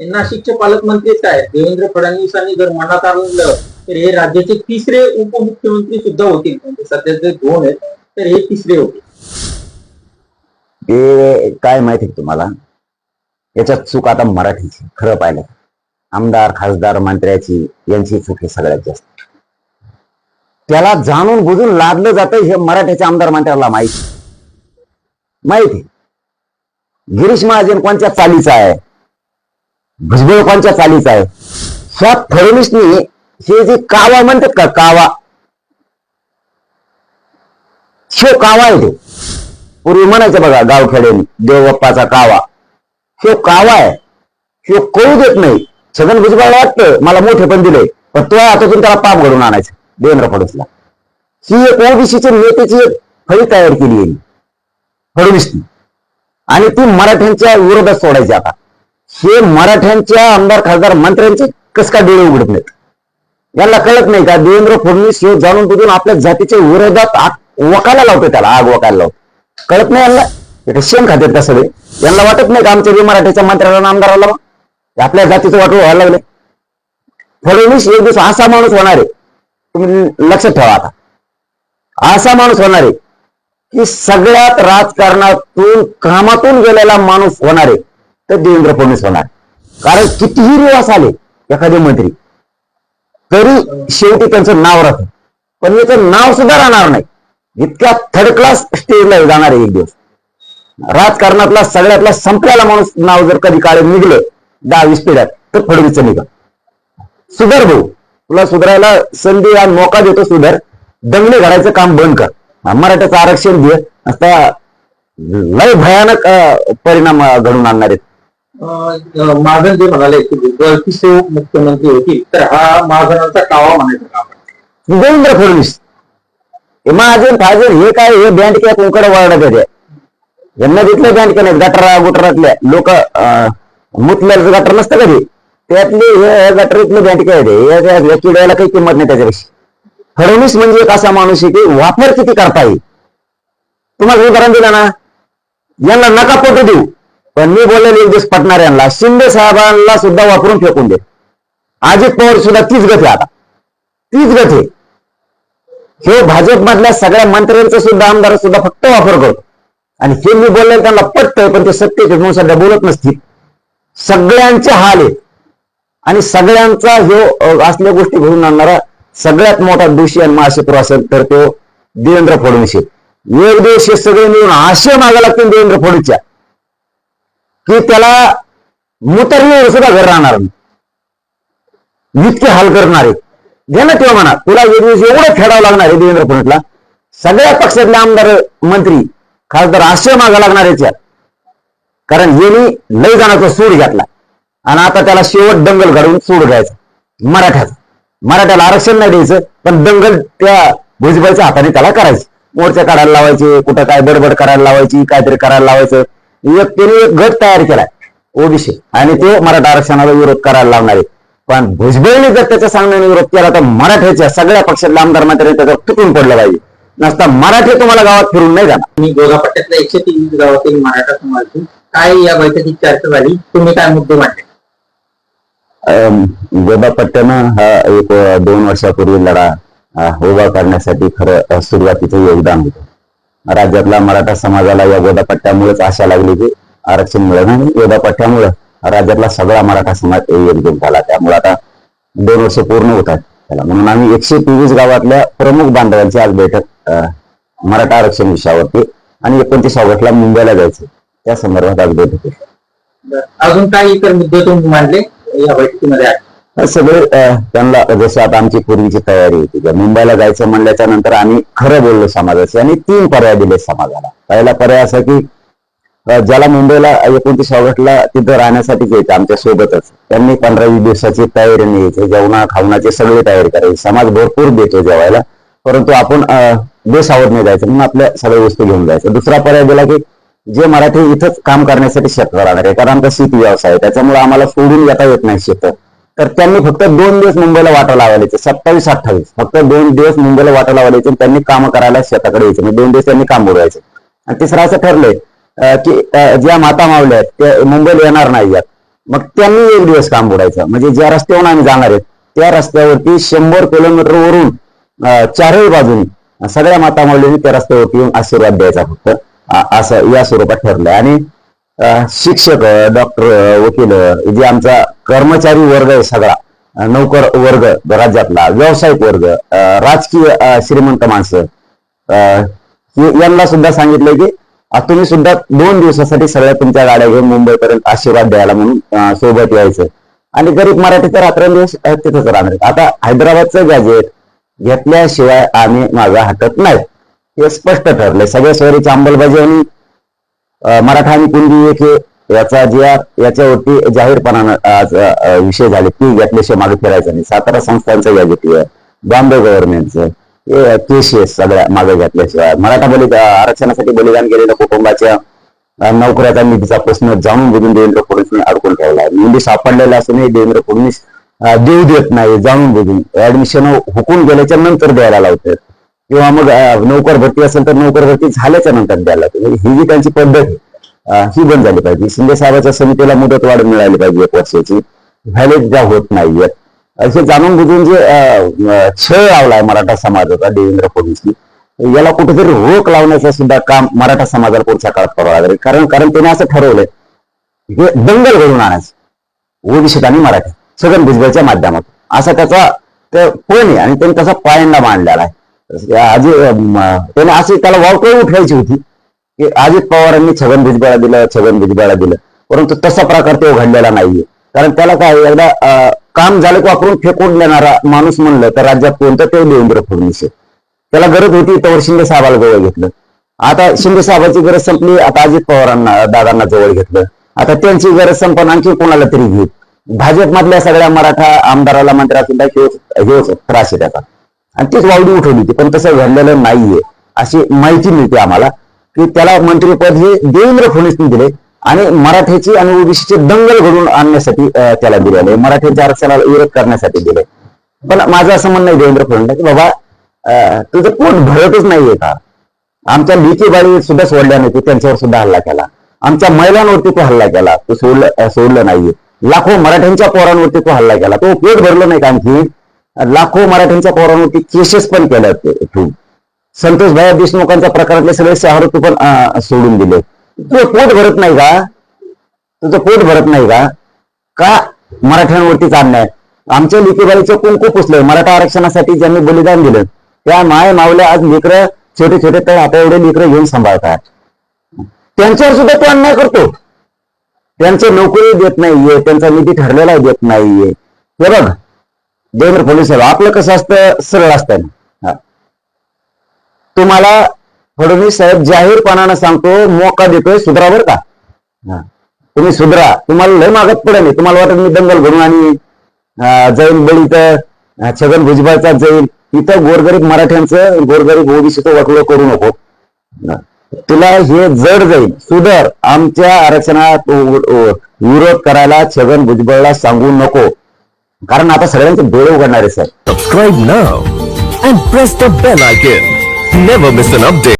हे नाशिकचे पालकमंत्रीच काय देवेंद्र फडणवीसांनी जर मनात आणलं तर हे राज्याचे तिसरे उपमुख्यमंत्री सुद्धा होतील. म्हणजे सध्याचे दोन आहेत तर हे तिसरे होतील. हे काय माहिती तुम्हाला? याच्यात चूक आता मराठीची खरं पाहिलं आमदार खासदार मंत्र्याची यांची चूक हे सगळ्यात जास्त. त्याला जाणून बुजून लादलं जातं हे मराठ्याच्या आमदार मंत्र्याला माहिती. माहिती. गिरीश महाजन कोणत्या चालीचा आहे? भुजबळ लोकांच्या चालीचा आहे? ह्या फडणवीसनी हे जे कावा म्हणतात का कावा? शो कावा आहे ते पूर्वी म्हणायचं बघा गावखेड्यानी देवबाप्पाचा कावा. शो कावा आहे. शो कळू देत नाही. छगन भुजबळ वाटतं मला मोठे पण दिले पण तो हातातून त्याला पाप घडून आणायचं देवेंद्र फडणवीसला. ही एक ओबीसीच्या नेत्याची एक फळी तयार केली आहे. फडणवीसनी. आणि ती मराठ्यांच्या विरोधात सोडायची आता. हे मराठ्यांच्या आमदार खासदार मंत्र्यांचे कस का डोळे उघडत नाहीत? यांना कळत नाही का देवेंद्र फडणवीस हे जाणून बुजून आपल्या जातीच्या विरोधात आग वकायला लावतो त्याला आग वकायला लावतो कळत नाही यांना? हे काय शेण का सगळे? यांना वाटत नाही का आमच्या मराठ्याच्या मंत्र्याला आमदाराला आपल्या जातीचं वाटू व्हायला लागले फडणवीस एक दिवस असा माणूस होणार आहे. तुम्ही लक्षात ठेवा आता. असा माणूस होणार आहे की सगळ्यात राजकारणातून कामातून गेलेला माणूस होणार आहे. तर देवेंद्र फडणवीस होणार. कारण कितीही रिवास आले एखादे मंत्री तरी शेवटी त्यांचं नाव राहतं. पण याचं नाव सुद्धा राहणार नाही. इतक्या थर्ड क्लास स्टेजला जाणार आहे एक दिवस. राजकारणातला सगळ्यातला संपल्याला माणूस नाव जर कधी काळे निघलं दहा वीस पिढ्यात तर फडणवीसचं निघा सुधर भाऊ तुला सुधारायला संधी आणि मोका देतो सुधर. दंगले घडायचं काम बंद कर. मराठ्याचं आरक्षण घे आता लय भयानक अं, परिणाम घडून आणणार आहेत. महाजन जे म्हणाले की भुजबळ से मुख्यमंत्री होतील तर हा महाजनांचा कावा म्हणायचा का आपण? देवेंद्र फडणवीस. हे महाजन फाजन हे काय हे बँड किंवा कोणकडे वळणत होते यांना तिथले बँड केले गटरा गुटरातल्या लोक मुतल्याचं गटर नसतं कधी त्यातले हे गटरीतले बँड काय या किड्याला काही किंमत नाही त्याच्यापेक्षा. फडणवीस म्हणजे एक असा माणूस आहे की वापर किती करता येईल. तुम्हाला उदाहरण दिला ना? यांना नका पटू देऊ. पण मी बोललेले एक दिवस पटणार यांना शिंदे साहेबांना सुद्धा वापरून फेकून दे. अजित पवार सुद्धा तीच गती आहे आता. तीच गती. हे भाजपमधल्या सगळ्या मंत्र्यांचा सुद्धा आमदार सुद्धा फक्त वापर करतो आणि हे मी बोललेलं त्यांना पटतंय पण ते सत्य म्हणून सध्या बोलत नसतील. सगळ्यांचे हाल आहेत. आणि सगळ्यांचा ह्यो असल्या गोष्टी घडून आणणारा सगळ्यात मोठा दोषी आणि महाशत्रू असेल तर तो देवेंद्र फडणवीस एक दिवस हे सगळे मिळून आशय मागा लागतील देवेंद्र फडणवीसच्या. की त्याला मुतरण्यावर सुद्धा घर राहणार नाही. इतके हाल करणारे. घे ना तेव्हा म्हणा. तुला एक दिवस एवढं खेळावं लागणार आहे देवेंद्र फडणवीसला. सगळ्या पक्षातले आमदार मंत्री खासदार आश्रय मागा लागणार याच्यात कारण यांनी लय जाण्याचा सूड घेतला. आणि आता त्याला शेवट दंगल घडवून सूड घ्यायचा. मराठ्याचा. मराठ्याला आरक्षण नाही द्यायचं पण दंगल त्या भुजबळच्या हाताने त्याला करायचं. मोर्चा काढायला लावायचे कुठं काय बडबड करायला लावायची काहीतरी करायला लावायचं. एक त्याने एक गट तयार केलाय ओबीसी. आणि ते मराठा आरक्षणाला विरोध करायला लावणार. आहे पण भुजबळने जर त्याच्या सांगण्याने विरोध केला तर मराठ्याच्या सगळ्या पक्षातल्या आमदार मात्र त्याचं तुटून पडलं पाहिजे. नसता मराठी तुम्हाला गावात फिरून नाही जाणार. मी गोगापट्ट्यातल्या एकशे तेवीस गावातील मराठा समाजातून काय या बैठकीत चर्चा झाली? तुम्ही काय मुद्दे मांडले? गोबा पट्ट्यानं हा एक दोन वर्षापूर्वी लढा उभा करण्यासाठी खरं सुरुवातीचं योगदान होतं. राज्यातला मराठा समाजाला या गोदापट्ट्यामुळेच आशा लागली की आरक्षण मिळेल आणि गोदापट्ट्यामुळे राज्यातला सगळा मराठा समाज एकजूट झाला. त्यामुळे आता दोन वर्ष पूर्ण होत आहेत त्याला. म्हणून आम्ही एकशे तेवीस गावातल्या प्रमुख बांधवांची आज बैठक मराठा आरक्षण विषयावरती आणि एकोणतीस ऑगस्टला मुंबईला जायचं. त्या संदर्भात आज बैठक अजून काही इतर मुद्दे तुम्ही मांडले या बैठकीमध्ये? आहे सगळे त्यांना जशी आता आमची पूर्वीची तयारी होती. मुंबईला जायचं म्हणल्याच्या नंतर आम्ही खरं बोललो समाजाचे आणि तीन पर्याय दिले समाजाला. पहिला पर्याय असा की ज्याला मुंबईला एकोणतीस ऑगस्टला तिथं राहण्यासाठीच यायचं आमच्या सोबतच. त्यांनी पंधरा वीस दिवसाची तयारी न्यायची जेवणा खावणाची सगळी तयारी करायची. समाज भरपूर देतो जेवायला परंतु आपण अं, बेसावध नाही जायचं म्हणून आपल्या सगळ्या वस्तू घेऊन जायचं. दुसरा पर्याय दिला की जे मराठी इथंच काम करण्यासाठी शेत राहणार आहे कारण आमचा शेती व्यवसाय आहे त्याच्यामुळे आम्हाला सोडून येता येत नाही शेत. तर त्यांनी फक्त दोन दिवस मुंबईला वाटा लावायचे सत्तावीस अठ्ठावीस. फक्त दोन दिवस मुंबईला वाटा लावायचे आणि त्यांनी काम करायला शेताकडे यायचे. म्हणजे दोन दिवस त्यांनी काम बोलवायचे आणि तिसरं असं ठरलंय की ज्या माता मावल्या आहेत त्या मुंबईला येणार नाही यात. मग त्यांनी एक दिवस काम बुडायचं म्हणजे ज्या रस्त्यावरून आम्ही जाणार आहेत त्या रस्त्यावरती शंभर किलोमीटर वरून चारही बाजूनी सगळ्या माता माऊलींनी त्या रस्त्यावरती येऊन आशीर्वाद द्यायचा फक्त. असं या स्वरूपात ठरलंय. आणि शिक्षक डॉक्टर वकील जे आमचा कर्मचारी वर्ग आहे सगळा नोकर वर्ग राज्यातला व्यावसायिक वर्ग राजकीय श्रीमंत माणसं यांना सुद्धा सांगितलंय की तुम्ही सुद्धा दोन दिवसासाठी सगळ्या तुमच्या गाड्या घेऊन मुंबईपर्यंत आशीर्वाद द्यायला म्हणून सोबत यायचं. आणि गरीब मराठी तर रात्रंदिवस तिथंच राहणार आता हैदराबादचं गॅजेट घेतल्याशिवाय आम्ही माझा हटत नाही. हे स्पष्ट ठरलंय. सगळ्या सोयरीची अंमलबजावणी अं, मराठा आणि कुणबी एक याचा ज्या याच्यावरती जाहीरपणानं आज विषय झाले. की घेतल्याशिवाय मागे फिरायचा नाही. सातारा संस्थांचं या आहे. बॉम्बे गव्हर्नमेंटचं केसेस सगळ्या मागे घेतल्याशिवाय. मराठा बलि आरक्षणासाठी बलिदान केलेल्या कुटुंबाच्या नोकऱ्याचा निधीचा प्रश्न जाणून बुजून देवेंद्र फडणवीसने अडकून ठेवला निधी सापडलेला असूनही देवेंद्र फडणवीस देऊ देत नाही जाणून बुजून. ऍडमिशन हुकून गेल्याच्यानंतर द्यायला लावतात. किंवा मग नोकर भरती असेल तर नोकर भरती झाल्याच्यानंतर द्यायला लागते. म्हणजे ही जी त्यांची पद्धत आहे, ही बंद झाली पाहिजे. शिंदे साहेबांच्या समितीला मुदत वाढ मिळाली पाहिजे एक वर्षाची. व्हॅलिड ज्या होत नाहीयेत. असे जाणून बुजून जे छळ लावलाय मराठा समाजाचा देवेंद्र फडणवीसनी याला कुठेतरी रोख लावण्याचं सुद्धा काम मराठा समाजाला पुढच्या काळात करावं लागेल. कारण कारण त्याने असं ठरवलंय हे दंगल घडून आणायचं. ओडिशेत आणि मराठी छगन भुजबळच्या माध्यमातून. असा त्याचा कोण आहे आणि त्यांनी तसा पायंडा मांडलेला आहे. आजी त्याने अशी त्याला वावकळी उठवायची होती की अजित पवारांनी छगन भुजबळा दिलं छगन भुजबळा दिलं. परंतु तसा प्रकार तो घडलेला नाहीये. कारण त्याला काय एकदा काम झालं की वापरून फेकून देणारा माणूस म्हणलं तर राज्यात कोणतं ते देवेंद्र फडणवीस आहे. त्याला गरज होती त्यावर शिंदे साहेबाला जवळ घेतलं. आता शिंदे साहेबाची गरज संपली आता अजित पवारांना दादांना जवळ घेतलं. आता त्यांची गरज संपन आणखी कोणाला तरी घेत भाजपमधल्या सगळ्या मराठा आमदाराला मंत्र्या सुद्धा हेच त्रास आहे त्याचा. आणि तीच वावडी उठवली होती. पण तसं घडलेलं नाहीये. अशी माहिती मिळते आम्हाला की त्याला मंत्रीपद हे देवेंद्र फडणवीसने दिले आणि मराठ्याची आणि ओबीसीची दंगल घडून आणण्यासाठी त्याला दिलेले मराठ्यांच्या आरक्षणाला विरोध करण्यासाठी दिले. पण माझं असं म्हणणं आहे देवेंद्र फडणवीस की बाबा तुझं पोट भरतच नाहीये का? आमच्या लेकी बाळी सुद्धा सोडल्या नव्हती त्यांच्यावर सुद्धा हल्ला केला. आमच्या महिलांवरती तो हल्ला केला. तो सोडलं सोडलं नाहीये. लाखो मराठ्यांच्या पोरांवरती तो हल्ला केला. तो पेट भरलं नाही का आणखी. लाखो मराठ्यांच्या पोरांवरती केसेस पण केल्या ठेवून संतोष भाया देशमुखांच्या प्रकारातले सगळे शहर पण सोडून दिले. तुझं पोट भरत नाही का? तुझं पोट भरत नाही का? का मराठ्यांवरतीच अन्याय? आमच्या लिकेबाईचं कुंकू पुसलंय. मराठा आरक्षणासाठी ज्यांनी बलिदान दिलं त्या माय मावल्या आज लेकरं छोटे छोटे तर आता एवढे लेकरं घेऊन सांभाळतात. त्यांच्यावर सुद्धा तो अन्याय करतो. त्यांचं नोकरी देत नाहीये त्यांचा निधी ठरलेला देत नाहीये. हे बघ देवेंद्र फडणवीस साहेब आपलं कसं असतं? सरळ असतं. ना. तुम्हाला फडणवीस साहेब जाहीरपणानं सांगतो मोका देतोय सुधरा बर का? हा. तुम्ही सुधरा. तुम्हाला लय मागत पडेल तुम्हाला वाटत मी दंगल घडून आणि जाईन बळी तर छगन भुजबळचा जाईल इथं गोरगरीब मराठ्यांचं गोरगरीब ओबीसीचं वाटलं करू नको. तुला हे जड जाईल सुधर आमच्या आरक्षणात विरोध करायला छगन भुजबळला सांगू नको. कारण आता सगळ्यांचे डोळे उघडणारे sir subscribe now and press the bell icon never miss an update